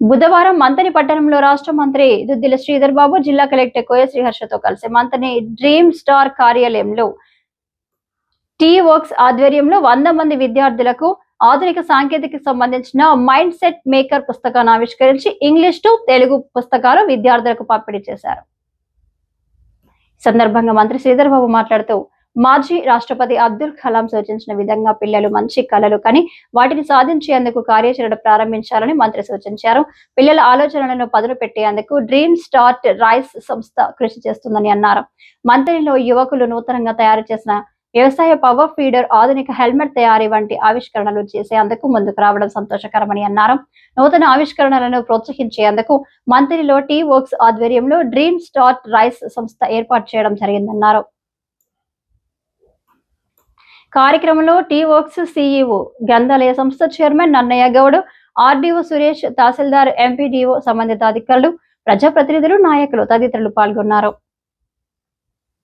బుధవారం మంతని పట్టణంలో రాష్ట్ర మంత్రి దుద్దిల శ్రీధర్ బాబు జిల్లా కలెక్టర్ కోయ శ్రీహర్షతో కలిసి మంతని డ్రీమ్ స్టార్ కార్యాలయంలో టీ వర్క్స్ ఆధ్వర్యంలో వంద మంది విద్యార్థులకు ఆధునిక సాంకేతిక సంబంధించిన మైండ్ సెట్ మేకర్ పుస్తకాన్ని ఆవిష్కరించి ఇంగ్లీష్ టు తెలుగు పుస్తకాలు విద్యార్థులకు పంపిణీ చేశారు. సందర్భంగా మంత్రి శ్రీధర్ బాబు మాట్లాడుతూ మాజీ రాష్ట్రపతి అబ్దుల్ కలాం సూచించిన విధంగా పిల్లలు మంచి కళలు కని వాటిని సాధించేందుకు కార్యాచరణ ప్రారంభించాలని మంత్రి సూచించారు. పిల్లల ఆలోచనలను పదును పెట్టేందుకు డ్రీమ్ స్టార్ట్ రైస్ సంస్థ కృషి చేస్తుందని అన్నారు. మంత్రిలో యువకులు నూతనంగా తయారు చేసిన వ్యవసాయ పవర్ ఫీడర్ ఆధునిక హెల్మెట్ తయారీ వంటి ఆవిష్కరణలు చేసేందుకు ముందుకు రావడం సంతోషకరమని అన్నారు. నూతన ఆవిష్కరణలను ప్రోత్సహించేందుకు మంత్రిలో టీ వర్క్స్ ఆధ్వర్యంలో డ్రీమ్ స్టార్ట్ రైస్ సంస్థ ఏర్పాటు చేయడం జరిగిందన్నారు. కార్యక్రమంలో టీ వర్క్స్ సిఇఓ గ్రంథాలయ సంస్థ చైర్మన్ నన్నయ్య గౌడ్ ఆర్డీఓ సురేష్ తహసీల్దార్ ఎంపీడీఓ సంబంధిత అధికారులు ప్రజాప్రతినిధులు నాయకులు తదితరులు పాల్గొన్నారు.